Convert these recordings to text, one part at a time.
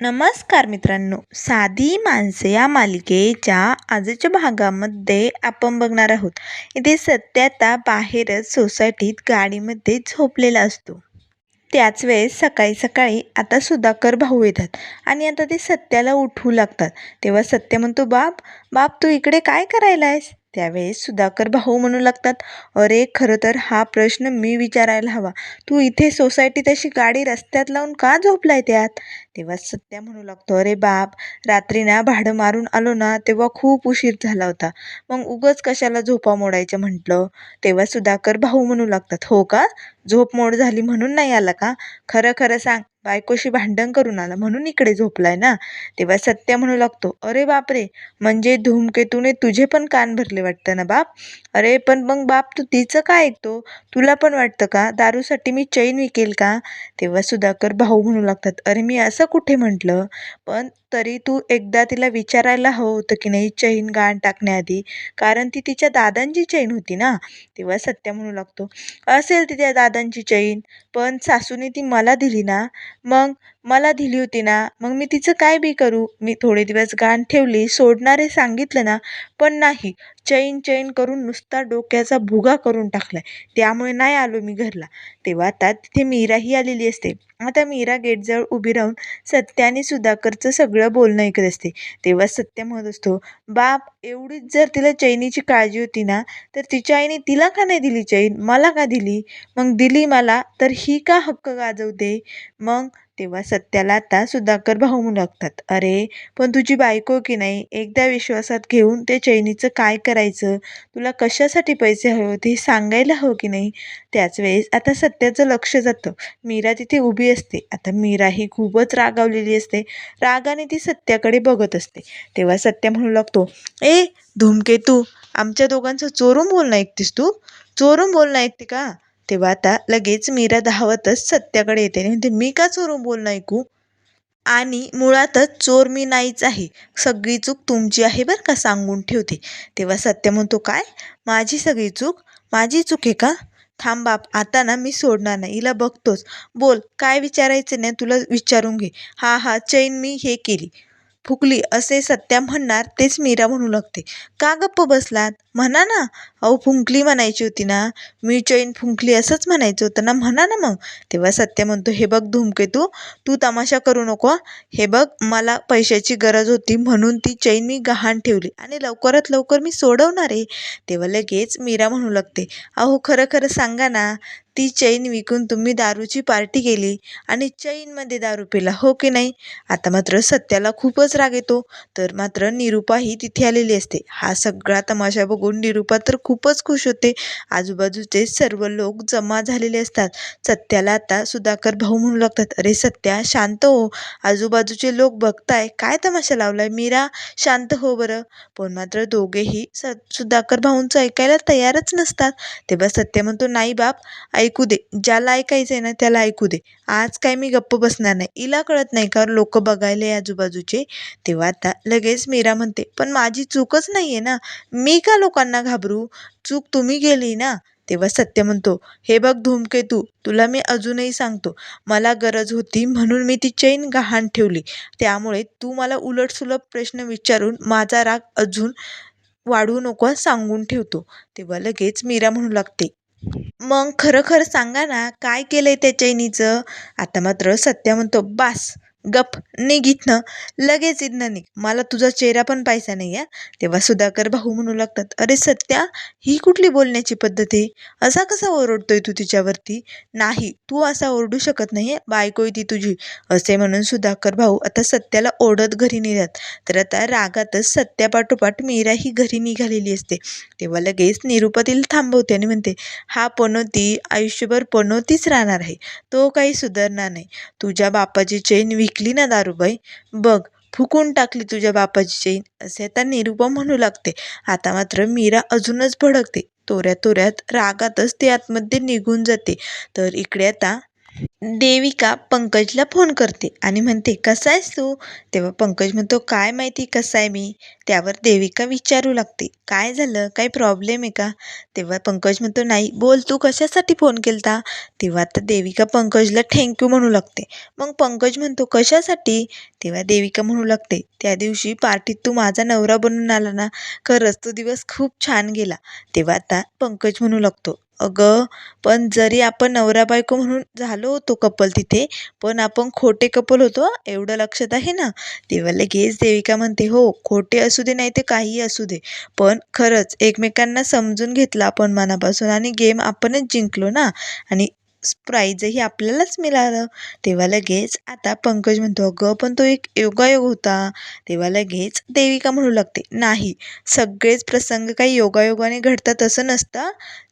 नमस्कार मित्रांनो. साधी माणसे या मालिकेच्या आजच्या भागामध्ये आपण बघणार आहोत. इथे सत्य आता बाहेरच सोसायटीत गाडीमध्ये झोपलेला असतो. त्याच वेळेस सकाळी सकाळी आता सुधाकर भाऊ येतात आणि आता ते सत्याला उठवू लागतात. तेव्हा सत्य म्हणतो बाप बाप तू इकडे काय करायला आहेस त्यावेळेस सुधाकर भाऊ म्हणू लागतात अरे खरं तर हा प्रश्न मी विचारायला हवा. तू इथे सोसायटीत अशी गाडी रस्त्यात लावून का झोपलाय त्यात? तेव्हा सत्या म्हणू लागतो अरे बाप रात्री ना भाडं मारून आलो ना तेव्हा खूप उशीर झाला होता. मग उगच कशाला झोपा मोडायचं म्हटलं? तेव्हा सुधाकर भाऊ म्हणू लागतात हो का? झोप मोड झाली म्हणून नाही आला का? खरं खरं सांग बायकोशी भांडण करून आला म्हणून इकडे झोपलाय ना. तेव्हा सत्य म्हणू लागतो अरे बापरे म्हणजे धूमकेतूने तुझे पण कान भरले वाटतं ना बाप? अरे पण मग बाप तू तिचं काय ऐकतो? तुला पण वाटतं का? दारूसाठी मी चैन विकेल का? तेव्हा सुधाकर भाऊ म्हणू लागतात अरे मी असं कुठे म्हटलं? पण तरी तू एकदा तिला विचारायला हवं होतं की नाही चैन गाण टाकण्याआधी? कारण ती तिच्या दादांची चैन होती ना. तेव्हा सत्य म्हणू लागतो असेल तिच्या दादांची चैन. पण सासूने ती मला दिली ना मग मला दिली होती ना मग मी तिचं काय बी करू? मी थोडे दिवस गाण ठेवली सोडणारे सांगितलं ना पण नाही. चैन चैन करून नुसता डोक्याचा भुगा करून टाकलाय. त्यामुळे नाही आलो मी घरला. तेव्हा आता तिथे मीराही आलेली असते. आता मीरा गेटजवळ उभी राहून सत्याने सुधाकरचं सगळं बोलणं ऐकत असते. तेव्हा सत्य म्हणत असतो बाप एवढीच जर तिला चैनीची काळजी होती ना तर तिच्या आईने तिला का नाही दिली चैन? मला का दिली? मग दिली मला तर ही का हक्क गाजवते? मग तेव्हा सत्याला आता सुधाकर भाऊ म्हणू लागतात. अरे पण तुझी बायको की नाही? एकदा विश्वासात घेऊन ते चैनीचं काय करायचं? तुला कशासाठी पैसे हवे होते हे सांगायला हवं की नाही? त्याच वेळेस आता सत्याचं लक्ष जातं. मीरा तिथे उभी असते. आता मीरा ही खूपच रागावलेली असते. रागाने ती सत्याकडे बघत असते. तेव्हा सत्य म्हणू लागतो ए धूमकेतू आमच्या दोघांचं चोरून बोलणं ऐकतेस तू. चोरून बोलणं ऐकते का? तेव्हा आता लगेच मीरा धावतच सत्याकडे येते. म्हणते मी का चोरून बोलणं ऐकू? आणि मुळातच चोर मी नाहीच आहे. सगळी चूक तुमची आहे बरं का सांगून ठेवते. तेव्हा सत्य म्हणतो काय? माझी सगळी चूक? माझी चूक आहे का? थांब बाप आता ना मी सोडणार नाही. हिला बघतोच. बोल काय विचारायचं नाही तुला विचारून घे. हा हा चैन मी हे केली. फुकली असे सत्या म्हणणार तेच मीरा म्हणू लागते. का गप्प बसलात? म्हणा ना अहो फुंकली म्हणायची होती ना. मी चैन फुंकली असंच म्हणायचं होतं ना. म्हणा ना मग. तेव्हा सत्य म्हणतो हे बघ धूमकेतू तू. तमाशा करू नको हे. बघ मला पैशाची गरज होती म्हणून ती चैन मी गहाण ठेवली आणि लवकरात लवकर मी सोडवणार आहे. तेव्हा लगेच मीरा म्हणू लागते अहो खरं खरं सांगा ना ती चैन विकून तुम्ही दारूची पार्टी केली आणि चैनमध्ये दारू पिला हो की नाही? आता मात्र सत्याला खूपच राग येतो. तर मात्र निरुपा ही तिथे आलेली असते. हा सगळा तमाशा बघून निरुपा तर खूपच खुश होते. आजूबाजूचे सर्व लोक जमा झालेले असतात. सत्याला आता सुधाकर भाऊ म्हणू लागतात अरे सत्या शांत हो. आजूबाजूचे लोक बघताय काय तमाशा लावलाय? मीरा शांत हो बरं. पण मात्र दोघेही स सुधाकर भाऊंचं ऐकायला तयारच नसतात. तेव्हा सत्य म्हणतो नाही बाप ऐकू दे. ज्याला ऐकायचं आहे ना त्याला ऐकू दे. आज काय मी गप्प बसणार नाही. इला कळत नाही का लोक बघायले आजूबाजूचे? तेव्हा आता लगेच मीरा म्हणते पण माझी चूकच नाही आहे ना. मी का लोकांना घाबरू? चूक तुम्ही गेली ना? तेव्हा सत्य म्हणतो हे बघ धूमकेतू तुला मी अजूनही सांगतो मला गरज होती म्हणून मी ती चैन गहाण ठेवली. त्यामुळे तू मला उलटसुलट प्रश्न विचारून माझा राग अजून वाढवू नको सांगून ठेवतो. तेव्हा लगेच मीरा म्हणू लागते मग खरं खरं सांगा ना काय केलंय त्या चैनीचं? आता मात्र सत्या म्हणतो बास गप निघ इथनं. लगेच इथनं निघ. मला तुझा चेहरा पण पाहायचा नाही आहे तेव्हा सुधाकर भाऊ म्हणू लागतात अरे सत्या ही कुठली बोलण्याची पद्धत आहे? असा कसा ओरडतोय तू तिच्यावरती? नाही तू असा ओरडू शकत नाही बायको ती तुझी. असे म्हणून सुधाकर भाऊ आता सत्याला ओढत घरी नेतात तर आता रागातच सत्यापाठोपाठ मीरा ही घरी निघालेली असते. तेव्हा लगेच निरुपतीला थांबवते आणि म्हणते हा पनोती आयुष्यभर पनोतीच राहणार आहे. तो काही सुधारणार नाही. तुझ्या बापाची चैन विकली ना दारूबाई. बघ फुकून टाकली तुझ्या बापाची चैन. असे आता निरुपा म्हणू लागते. आता मात्र मीरा अजूनच भडकते. तोऱ्या तोऱ्यात रागातच ते आतमध्ये निघून जाते. तर इकडे आता देविका पंकजला फोन करते आणि म्हणते कसा आहेस तू? तेव्हा पंकज म्हणतो काय माहिती कसा आहे मी? त्यावर देविका विचारू लागते काय झालं? काही प्रॉब्लेम आहे का? तेव्हा पंकज म्हणतो नाही बोल तू कशासाठी फोन केलता? तेव्हा आता देविका पंकजला थँक्यू म्हणू लागते. मग पंकज म्हणतो कशासाठी? तेव्हा देविका म्हणू लागते त्या दिवशी पार्टीत तू माझा नवरा बनून आला ना खरंच तो दिवस खूप छान गेला. तेव्हा आता पंकज म्हणू लागतो अगं पण जरी आपण नवरा बायको म्हणून झालो होतो कपल तिथे पण आपण खोटे कपल होतो एवढं लक्षात आहे ना? तेव्हा लगेच देविका म्हणते हो खोटे असू दे नाही ते काहीही असू दे. पण खरंच एकमेकांना समजून घेतलं आपण मनापासून आणि गेम आपणच जिंकलो ना? आणि प्राईजही आपल्यालाच मिळालं. तेव्हा लगेच आता पंकज म्हणतो अगं पण तो एक योगायोग होता. तेव्हा लगेच देविका म्हणू लागते नाही सगळेच प्रसंग काही योगायोगाने घडतात असं नसतं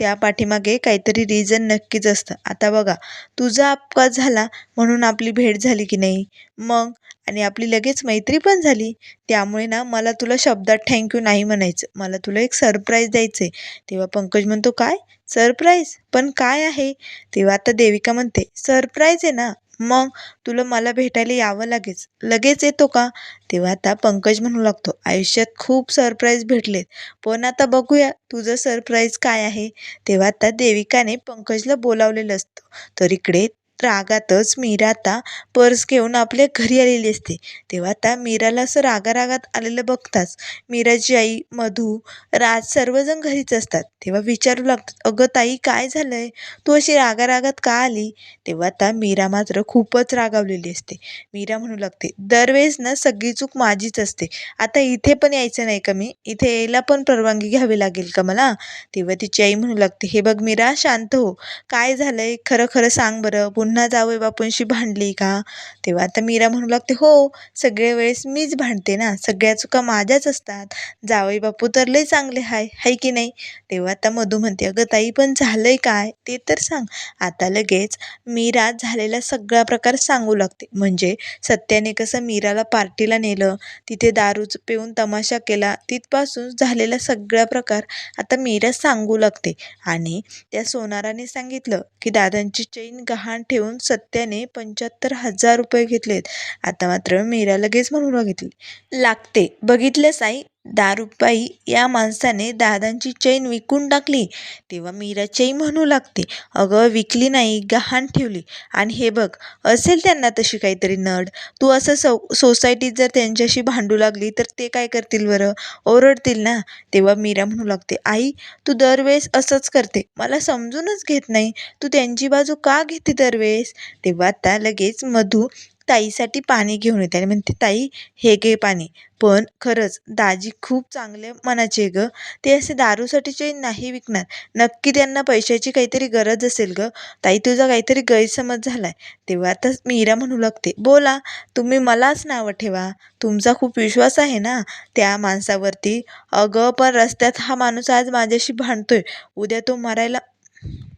त्या पाठीमागे काहीतरी रिझन नक्कीच असतं. आता बघा तुझा अपघात झाला म्हणून आपली भेट झाली की नाही? मग? आणि आपली लगेच मैत्री पण झाली? त्यामुळे ना मला तुला शब्दात थँक्यू नाही म्हणायचं. मला तुला एक सरप्राईज द्यायचं आहे तेव्हा पंकज म्हणतो काय? सरप्राईज पण काय आहे? तेव्हा आता देविका म्हणते सरप्राईज आहे ना. मग तुला मला भेटायला यावं लागेच. लगेच येतो का? तेव्हा आता पंकज म्हणू लागतो आयुष्यात खूप सरप्राईज भेटलेत. पण आता बघूया तुझं सरप्राईज काय आहे? तेव्हा आता देविकाने पंकजला बोलावलेलं असतं. तर इकडे रागातच मीरा आता पर्स घेऊन आपल्या घरी आलेली असते. तेव्हा त्या मीराला असं रागारागात आलेलं बघताच मीराची आई मधू राज सर्वजण घरीच असतात. तेव्हा विचारू लागतात अगं ताई काय झालंय? तू अशी रागारागात का आली? तेव्हा त्या मीरा मात्र खूपच रागावलेली असते. मीरा म्हणू लागते दरवेळेस ना सगळी चूक माझीच असते. आता इथे पण यायचं नाही का मी? इथे यायला पण परवानगी घ्यावी लागेल का मला? तेव्हा तिची आई म्हणू लागते हे बघ मीरा शांत हो. काय झालंय? खरं खरं सांग बरं. पुन्हा जावई बापूंशी भांडली का? तेव्हा आता मीरा म्हणू लागते हो सगळ्या वेळेस मीच भांडते ना सगळ्या चुका माझ्याच असतात. जावई बापू तर लय चांगले हाय हाय की नाही? तेव्हा आता मधू म्हणते अगं ताई पण झालंय काय? ते तर सांग. आता लगेच मीरा झालेला सगळा प्रकार सांगू लागते. म्हणजे सत्याने कसं मीराला पार्टीला नेलं तिथे दारूच पिऊन तमाशा केला तिथपासून झालेला सगळा प्रकार आता मीरा सांगू लागते. आणि त्या सोनाराने सांगितलं की दादांची चैन गहाण ठेवून सत्याने पंच्याहत्तर हजार रुपये घेतलेत. आता मात्र मीरा लगेच म्हणू लागली लागते. बघितलं साई दारूपाई या माणसाने दादांची चैन विकून टाकली. तेव्हा मीराची म्हणू लागते अगं विकली नाही गहाण ठेवली. आणि हे बघ असेल त्यांना तशी काहीतरी नड. तू असं सो सोसायटीत जर त्यांच्याशी भांडू लागली तर ते काय करतील बरं? ओरडतील ना? तेव्हा मीरा म्हणू लागते आई तू दरवेळेस असंच करते. मला समजूनच घेत नाही. तू त्यांची बाजू का घेते दरवेळेस? तेव्हा आता लगेच मधू ताईसाठी पाणी घेऊन येते. आणि म्हणते ताई हे घे पाणी. पण खरंच दाजी खूप चांगले मनाचे ग. ते असे दारूसाठीचे नाही विकणार नक्की त्यांना पैशाची काहीतरी गरज असेल ग. ताई तुझा काहीतरी गैरसमज झालाय. तेव्हा आता मीरा म्हणू लागते बोला तुम्ही मलाच नावं ठेवा. तुमचा खूप विश्वास आहे ना त्या माणसावरती? अगं पण रस्त्यात हा माणूस आज माझ्याशी भांडतोय. उद्या तो मारायला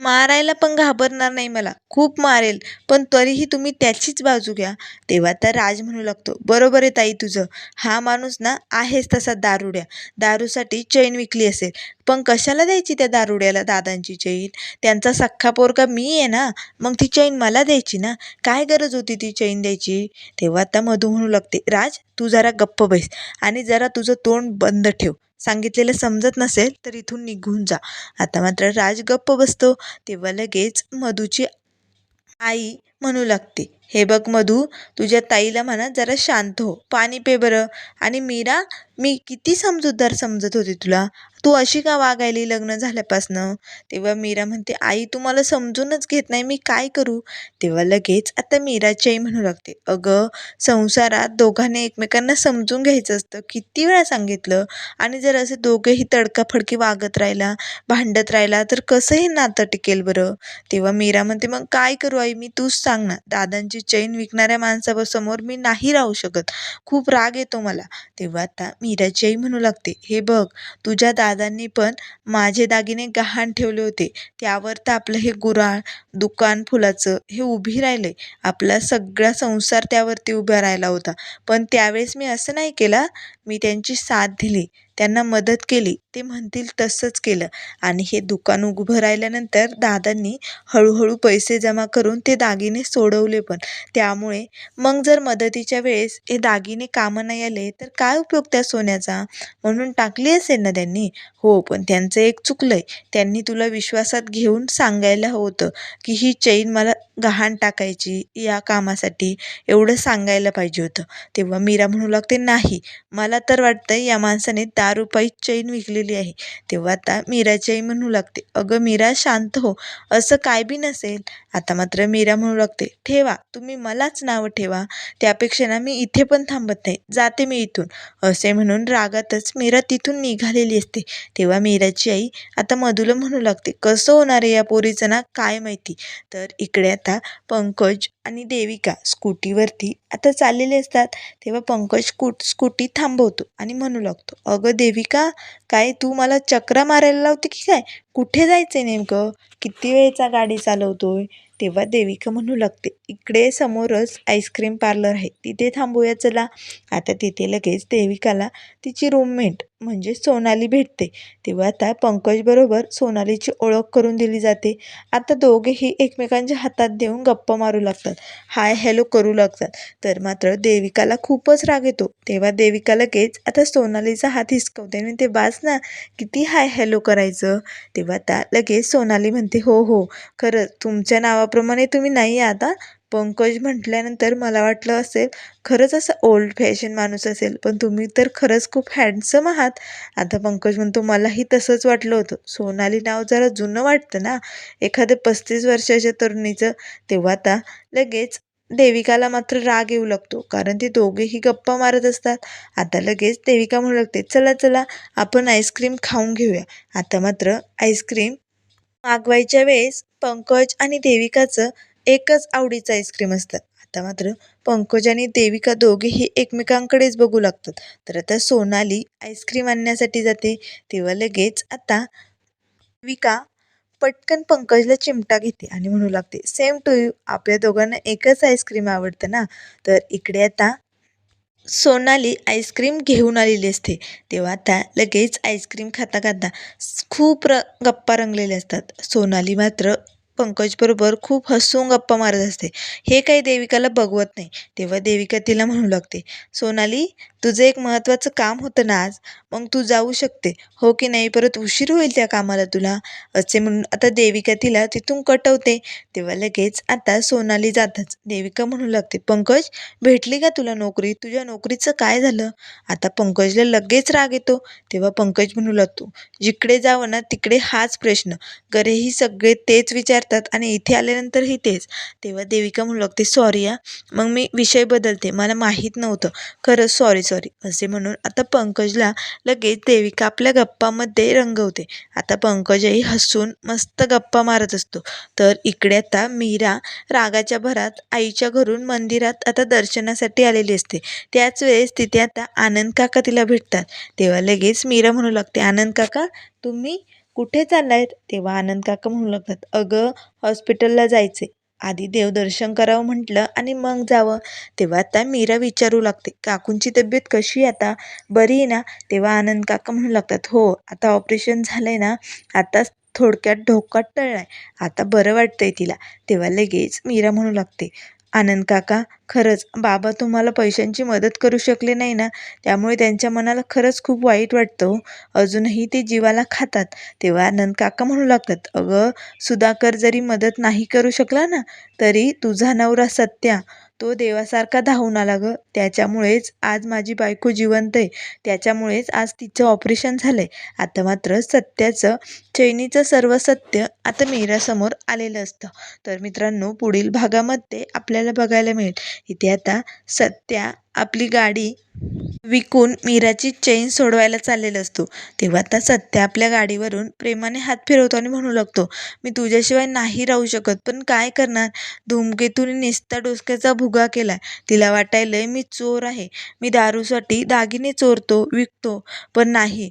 मारायला पण घाबरणार नाही मला. खूप मारेल. पण तरीही तुम्ही त्याचीच बाजू घ्या. तेव्हा तर राज म्हणू लागतो बरोबर आहे ताई तुझं. हा माणूस ना आहेच तसा दारुड्या. दारूसाठी चैन विकली असेल. पण कशाला द्यायची त्या दारुड्याला दादांची चैन? त्यांचा सख्खा पोरका मी आहे ना. मग ती चैन मला द्यायची ना? काय गरज होती ती चैन द्यायची? तेव्हा आता मधू म्हणू लागते राज तू जरा गप्प बैस आणि जरा तुझं तोंड बंद ठेव. सांगितलेलं समजत नसेल तर इथून निघून जा. आता मात्र राज गप्प बसतो तेव्हा लगेच मधूची आई म्हणू लागते. हे बघ मधू तुझ्या ताईला म्हणा जरा शांत हो. पाणी पे बरं. आणि मीरा मी किती समजूतदार समजत होते तुला. तू अशी का वागायली लग्न झाल्यापासनं? तेव्हा मीरा म्हणते आई तू मला समजूनच घेत नाही. मी काय करू? तेव्हा लगेच आता मीराची आई म्हणू लागते अगं संसारात दोघांनी एकमेकांना समजून घ्यायचं असतं. किती वेळा सांगितलं. आणि जर असे दोघेही तडकाफडकी वागत राहिला भांडत राहिला तर कसं हे नातं टिकेल बरं. तेव्हा मीरा म्हणते मग काय करू आई? मी तूच सांग ना. दादांची चैन विकणाऱ्या माणसासमोर मी नाही राहू शकत. खूप राग येतो मला. तेव्हा आता मीराची आई म्हणू लागते हे बघ तुझ्या दादांनी पण माझे दागिने गहाण ठेवले होते. त्यावर तर आपलं हे गुराळ दुकान फुलाचं हे उभी राहिले. आपला सगळा संसार त्यावरती उभा राहिला होता. पण त्यावेळेस मी असं नाही केला. मी त्यांची साथ दिली. त्यांना मदत केली. ते म्हणतील तसंच केलं. आणि हे दुकान उभं राहिल्यानंतर दादांनी हळूहळू पैसे जमा करून ते दागिने सोडवले पण. त्यामुळे मग जर मदतीच्या वेळेस हे दागिने कामं नाही आले तर काय उपयोग त्या सोन्याचा? म्हणून टाकली असेल ना त्यांनी? हो पण त्यांचं एक चुकलं आहे त्यांनी तुला विश्वासात घेऊन सांगायला होतं की ही चैन मला गहाण टाकायची या कामासाठी. एवढं सांगायला पाहिजे होतं. तेव्हा मीरा म्हणू लागते नाही मला तर वाटतं या माणसाने दहा रुपयाची चैन विकलेली आहे. तेव्हा आता मीराची आई म्हणू लागते अगं मीरा शांत हो. असं काय बी नसेल. आता मात्र मीरा म्हणू लागते ठेवा तुम्ही मलाच नावं ठेवा. त्यापेक्षा ना मी इथे पण थांबत नाही. जाते मी इथून. असे म्हणून रागातच मीरा तिथून निघालेली असते. तेव्हा मीराची आई आता मधुला म्हणू लागते कसं होणार आहे या पोरीचं ना काय माहिती? तर इकडे आता पंकज आणि देविका स्कूटीवरती आता चाललेले असतात तेव्हा पंकज स्कूट स्कूटी थांबवतो आणि म्हणू लागतो अगं देविका काय तू मला चक्रा मारायला लावते की काय? कुठे जायचं आहे नेमकं? किती वेळचा गाडी चालवतो आहे तेव्हा देविका म्हणू लागते इकडे समोरच आईस्क्रीम पार्लर आहे तिथे थांबूया चला. आता तिथे लगेच देविकाला तिची रूममेट म्हणजे सोनाली भेटते. तेव्हा आता पंकजबरोबर सोनालीची ओळख करून दिली जाते. आता दोघेही एकमेकांच्या हातात देऊन गप्पा मारू लागतात. हाय हॅलो करू लागतात. तर मात्र देविकाला खूपच राग येतो. तेव्हा देविका लगेच आता सोनालीचा हात हिसकवते आणि ते बास ना किती हाय हॅलो करायचं. तेव्हा त्या लगेच सोनाली म्हणते हो हो खरंच तुमच्या नावाप्रमाणे तुम्ही नाही आता. पंकज म्हटल्यानंतर मला वाटलं असेल खरंच असं ओल्ड फॅशन माणूस असेल. पण तुम्ही तर खरंच खूप हँडसम आहात. आता पंकज म्हणतो मलाही तसंच वाटलं होतं. सोनाली नाव जरा जुनं वाटतं ना? एखाद्या पस्तीस वर्षाच्या तरुणीचं. तेव्हा आता लगेच देविकाला मात्र राग येऊ लागतो. कारण ते दोघेही गप्पा मारत असतात. आता लगेच देविका म्हणू लागते चला चला आपण आईस्क्रीम खाऊन घेऊया. आता मात्र आईस्क्रीम मागवायच्या वेळेस पंकज आणि देविकाचं एकच आवडीचं आईस्क्रीम असतात. आता मात्र पंकज आणि देविका दोघेही एकमेकांकडेच बघू लागतात. तर आता सोनाली आईस्क्रीम आणण्यासाठी जाते. तेव्हा लगेच आता देविका पटकन पंकजला चिमटा घेते आणि म्हणू लागते सेम टू यू आपल्या दोघांना एकच आईस्क्रीम आवडतं ना? तर इकडे आता सोनाली आईस्क्रीम घेऊन आलेली असते. तेव्हा आता लगेच आईस्क्रीम खाता खाता खूप र गप्पा रंगलेले असतात. सोनाली मात्र पंकजबरोबर खूप हसून गप्पा मारत असते. हे काही देविकाला बघवत नाही. तेव्हा देविका तिला म्हणू लागते सोनाली तुझं एक महत्त्वाचं काम होतं ना आज. मग तू जाऊ शकते. हो की नाही? परत उशीर होईल त्या कामाला तुला. असे म्हणून आता देविका तिला तिथून कटवते. तेव्हा लगेच आता सोनाली जातच. देविका म्हणू लागते पंकज भेटली का तुला नोकरी? तुझ्या नोकरीचं काय झालं? आता पंकजला लगेच राग येतो. तेव्हा पंकज म्हणू लागतो जिकडे जावं ना तिकडे हाच प्रश्न. घरेही सगळे तेच विचार विचारतात आणि इथे आल्यानंतरही तेच. तेव्हा देविका म्हणू लागते सॉरी हा. मग मी विषय बदलते. मला माहीत नव्हतं. खरंच सॉरी सॉरी असे म्हणून आता पंकजला लगेच देविका आपल्या गप्पामध्ये रंगवते. आता पंकजही हसून मस्त गप्पा मारत असतो. तर इकडे आता मीरा रागाच्या भरात आईच्या घरून मंदिरात आता दर्शनासाठी आलेली असते. त्याच वेळेस तिथे आता आनंद काका तिला भेटतात. तेव्हा लगेच मीरा म्हणू लागते आनंद काका तुम्ही कुठे चाललाय तेव्हा आनंद काका म्हणू लागतात अगं हॉस्पिटलला जायचे आधी देवदर्शन करावं म्हटलं आणि मग जावं. तेव्हा आता मीरा विचारू लागते काकूंची तब्येत कशी आहे आता? बरी आहे ना? तेव्हा आनंद काका म्हणू लागतात हो आता ऑपरेशन झालं आहे ना? आता थोडक्यात ढोकात टळलाय. आता बरं वाटतंय तिला. तेव्हा लगेच मीरा म्हणू लागते आनंद काका खरंच बाबा तुम्हाला पैशांची मदत करू शकले नाही ना त्यामुळे त्यांच्या मनाला खरंच खूप वाईट वाटतं हो. अजूनही ते जीवाला खातात तेव्हा आनंद काका म्हणू लागतात अगं सुधाकर जरी मदत नाही करू शकला ना तरी तुझा नवरा सत्या तो देवासारखा धावून आला गं. त्याच्यामुळेच आज माझी बायको जिवंत आहे. त्याच्यामुळेच आज तिचं ऑपरेशन झालं आहे आता मात्र सत्याचं चैनीचं सर्व सत्य आता मीरासमोर आलेलं असतं. तर मित्रांनो पुढील भागामध्ये आपल्याला बघायला मिळेल. इथे आता सत्या आपली गाडी विकून मीराची चैन सोडवायला चाललेला असतो. तेव्हा आता सत्या आपल्या गाडीवरून प्रेमाने हात फिरवतो आणि म्हणू लागतो मी तुझ्याशिवाय नाही राहू शकत पण काय करणार? धूमकेतूने निस्ता डोसक्याचा भुगा केलाय. तिला वाटायलंय मी चोर आहे. मी दारूसाठी दागिने चोरतो विकतो पण नाही.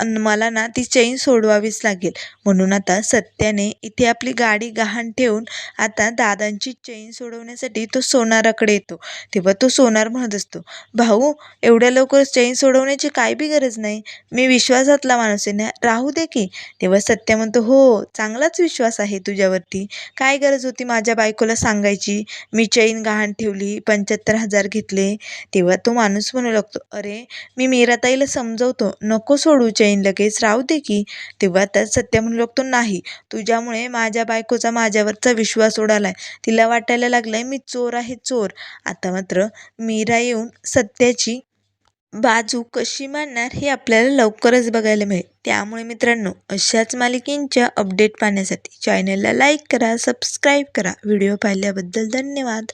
अन मला ना ती चेन सोडवावीच लागेल. म्हणून आता सत्याने इथे आपली गाडी गहाण ठेवून आता दादांची चेन सोडवण्यासाठी तो सोनाराकडे येतो. तेव्हा तो सोनार म्हणत असतो भाऊ एवढ्या लवकर चेन सोडवण्याची काय बी गरज नाही. मी विश्वासातला माणूस आहे ना राहू दे की. तेव्हा सत्य म्हणतो हो चांगलाच विश्वास आहे तुझ्यावरती. काय गरज होती माझ्या बायकोला सांगायची? मी चैन गहाण ठेवली पंच्याहत्तर हजार घेतले. तेव्हा तो माणूस म्हणू लागतो अरे मी मीराताईला समजवतो. नको सोडू चैन लगेच राहू दे की. तेव्हा त्यात सत्य म्हणू लागतो नाही. तुझ्यामुळे माझ्या बायकोचा माझ्यावरचा विश्वास उडालाय तिला वाटायला लागलाय मी चोर आहे चोर. आता मात्र मीरा येऊन सत्याची बाजू कशी मांडणार हे आपल्याला लवकरच बघायला मिळेल. त्यामुळे मित्रांनो अशाच मालिकेंच्या अपडेट पाहण्यासाठी चॅनलला लाईक करा सबस्क्राईब करा. व्हिडिओ पाहिल्याबद्दल धन्यवाद.